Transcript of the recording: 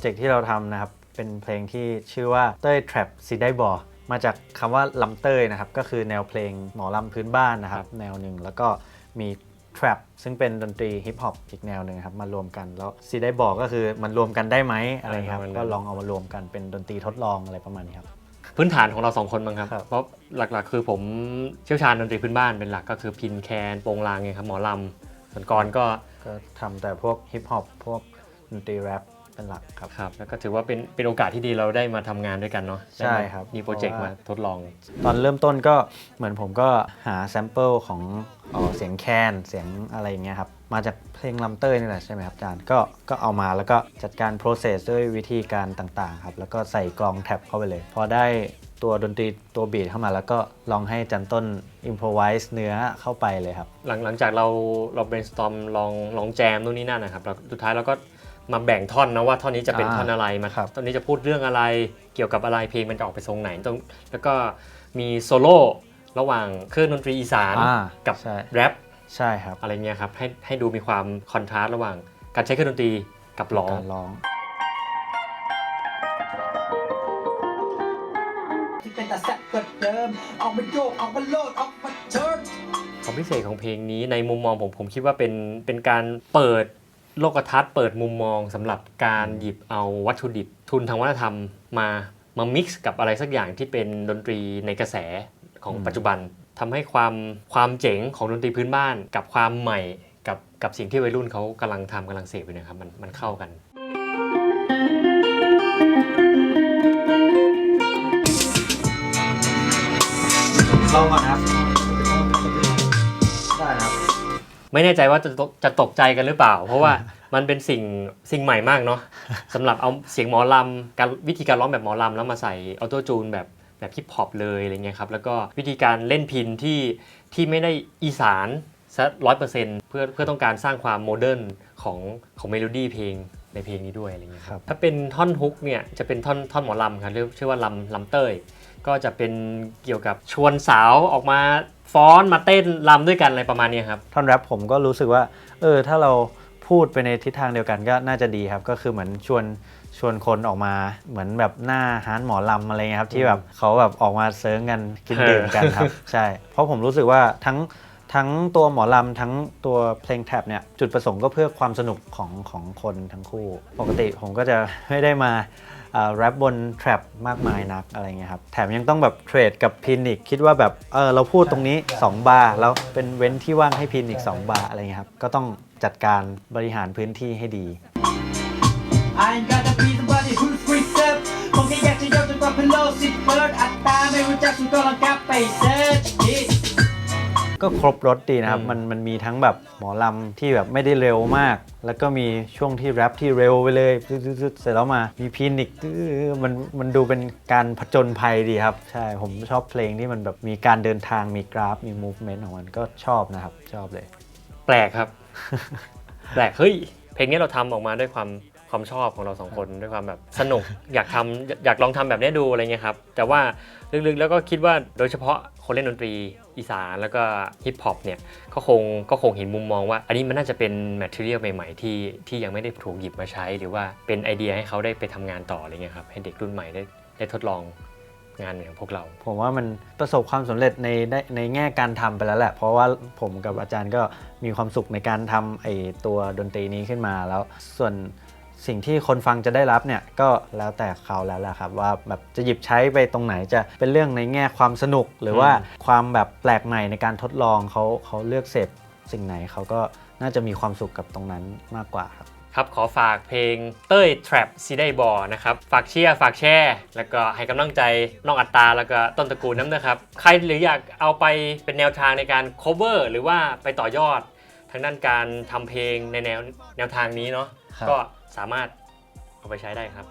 เจกต์ที่เราทำนะครับ เป็นเพลงที่ชื่อว่าเต้ย Trap ซีได้บอมาจากคำว่าลำเต้ยนะครับ ก็คือแนวเพลงหมอลำพื้นบ้านนะครับ แนวหนึ่งแล้วก็มี Trap ซึ่งเป็นดนตรีฮิปฮอปอีกแนวหนึ่งครับมารวมกันแล้วซีได้บอกก็คือมันรวมกันได้ไหมอะไรครับอ่ามันก็ลองเอามารวมกันเป็นดนตรีทดลองอะไรประมาณนี้ครับพื้นฐานของเราสองคนบ้างครับครับเพราะหลักๆ คือผมเชี่ยวชาญดนตรีพื้นบ้านเป็นหลักก็คือพินแคนโปงลางไงครับหมอลำส่วนกรก็ก็ทำแต่พวกฮิปฮอปพวกดนตรีแรป เป็นหลักครับ ครับแล้วก็ถือว่าเป็นเป็นโอกาสที่ดีเราได้มาทำงานด้วยกันเนาะใช่ครับมีโปรเจกต์เพราะมาว่าทดลอง ตอนเริ่มต้นก็เหมือนผมก็หาแซมเปิลของเอ่อเสียงแคนเสียงอะไรอย่างเงี้ยครับมาจากเพลงลำเต้ยนี่แหละใช่ไหมครับอาจารย์ก็ก็เอามาแล้วก็จัดการ process ด้วยวิธีการต่างๆครับแล้วก็ใส่กลองแท็บเข้าไปเลย พอได้ตัวดนตรีตัวบีทเข้ามาแล้วก็ลองให้อาจันต้น improvise เนื้อเข้าไปเลยครับ หลังหลังจากเราเรา brainstorm ลองลองแจมนู่นนี่นั่นนะครับแล้วสุดท้ายเราก็ มาแบ่งท่อนนะว่าท่อนนี้จะเป็นอ่าท่อนอะไรมาครับท่อนนี้จะพูดเรื่องอะไรเกี่ยวกับอะไรเพลงมันจะออกไปทรงไหนตรงแล้วก็มีโซโล่ระหว่างเครื่องดนตรีอีสานอ่ากับใช่แรปใช่ครับอะไรเงี้ยครับให้ให้ดูมีความคอนทราสต์ระหว่างการใช้เครื่องดนตรีกับร้องการร้องที่เป็นแต่แซ่บกว่าเดิมออกมาโยกออกมาโลดออกมาเชิญความพิเศษของเพลงนี้ในมุมมองผมผมคิดว่าเป็นเป็นการเปิด โลกทัศน์เปิดมุมมองสำหรับการหยิบเอาวัตถุดิบทุนทางวัฒนธรรมมามา mix กับอะไรสักอย่างที่เป็นดนตรีในกระแสของอืมปัจจุบันทำให้ความความเจ๋งของดนตรีพื้นบ้าน กับความใหม่กับกับสิ่งที่วัยรุ่นเขากำลังทำกำลังเสพอยู่เนะครับมันมันเข้ากัน ลองก่อนครับได้ครับ ไม่แน่ใจว่าจะตกจะตกใจกันหรือเปล่า เพราะว่า มันเป็นสิ่งสิ่งใหม่มากเนาะสำหรับเอาเสียงหมอลำการวิธีการร้องแบบหมอลำแล้วมาใส่ออโต้จูนแบบแบบฮิปฮอปเลยอะไรเงี้ยครับแล้วก็วิธีการเล่นพินที่ที่ไม่ได้อีสานซะร้อยเปอร์เซ็นต์เพื่อเพื่อต้องการสร้างความโมเดิร์นของของเมโลดี้เพลงในเพลงนี้ด้วยอะไรเงี้ยคครัรับบถ้าเป็นท่อนฮุกเนี่ยจะเป็นท่อนท่อนหมอลำครับเรียกชื่อว่าลำลำเต้ยก็จะเป็นเกี่ยวกับชวนสาวออกมาฟ้อนมาเต้นรำด้วยกันอะไรประมาณเนี้ยครับท่อนแรปผมก็รู้สึกว่าเออถ้าเรา พูดไปในทิศทางเดียวกันก็น่าจะดีครับ ก็คือเหมือนชวนชวนคนออกมาเหมือนแบบหน้าฮานหมอลำอะไรเงี้ยครับ ที่แบบเขาแบบออกมาเซิร์งกันกินเออดื่มกันครับ ใช่ เพราะผมรู้สึกว่าทั้งทั้งตัวหมอลำทั้งตัวเพลงแท็บเนี่ยจุดประสงค์ก็เพื่อความสนุกของของคนทั้งคู่ ปกติผมก็จะไม่ได้มาแรปบนแทร็บมากมายนักอะไรเงี้ยครับ แถมยังต้องแบบเทรดกับพินอีก คิดว่าแบบเออเราพูดตรงนี้ 2 บาร์แล้วเป็นเว้นที่ว่างให้พินอีก 2 บาร์อะไรเงี้ยครับ ก็ต้อง จัดการบริหารพื้นที่ให้ดี I ain't gotta be somebody who's free step คงแค่อยากจะยกจนกว่าเพลโลสิเปิดอัตราไม่รู้จักสุดก็ลองกลับไปเซิร์ชดิก็ครบรถดีนะครับอืมมันมันมีทั้งแบบหมอลำที่แบบไม่ได้เร็วมาก แล้วก็มีช่วงที่แรปที่เร็วไปเลยตึ๊ดๆๆเสร็จแล้วมามีพีนิกตื้อมันมันดูเป็นการผจญภัยดีครับ ใช่ผมชอบเพลงที่มันแบบมีการเดินทางมีกราฟมีมูฟเมนต์ของมันก็ชอบนะครับ ชอบเลย แปลกครับ แปลกเฮ้ยเพลงนี้เราทำออกมาด้วยความความชอบของเราสองคนด้วยความแบบสนุก อยากทำอยากอยากลองทำแบบนี้ดูอะไรเงี้ยครับ แต่ว่าลึกๆแล้วก็คิดว่าโดยเฉพาะคนเล่นดนตรีอีสานแล้วก็ฮิปฮอปเนี่ยก็คงก็คงเห็นมุมมองว่า อันนี้มันน่าจะเป็นแมทเทียลใหม่ๆ ที่ที่ยังไม่ได้ถูกหยิบมาใช้ หรือว่าเป็นไอเดียให้เขาได้ไปทำงานต่ออะไรเงี้ยครับให้เด็กรุ่นใหม่ได้ได้ทดลอง งานอย่างพวกเรา ผมว่ามันประสบความสำเร็จในได้ในแง่การทำไปแล้วแหละ เพราะว่าผมกับอาจารย์ก็มีความสุขในการทำไอตัวดนตรีนี้ขึ้นมาแล้วส่วนสิ่งที่คนฟังจะได้รับเนี่ยก็แล้วแต่เขาแล้วแหละครับ ว่าแบบจะหยิบใช้ไปตรงไหนจะเป็นเรื่องในแง่ความสนุก หรือว่าความแบบแปลกใหม่ในการทดลองเขาเขาเลือกเสพสิ่งไหนเขาก็น่าจะมีความสุขกับตรงนั้นมากกว่าครับ ครับขอฝากเพลงเต้ย Trap ซีได้บอนะครับ ฝากเชียร์ฝากแชร์แล้วก็ให้กำลังใจน้องอัตตาแล้วก็ต้นตระกูลน้ำนะครับ ใครหรืออยากเอาไปเป็นแนวทางในการ cover หรือว่าไปต่อยอด ทางด้านการทำเพลงในแนวแนวทางนี้เนาะครับ ก็สามารถเอาไปใช้ได้ครับ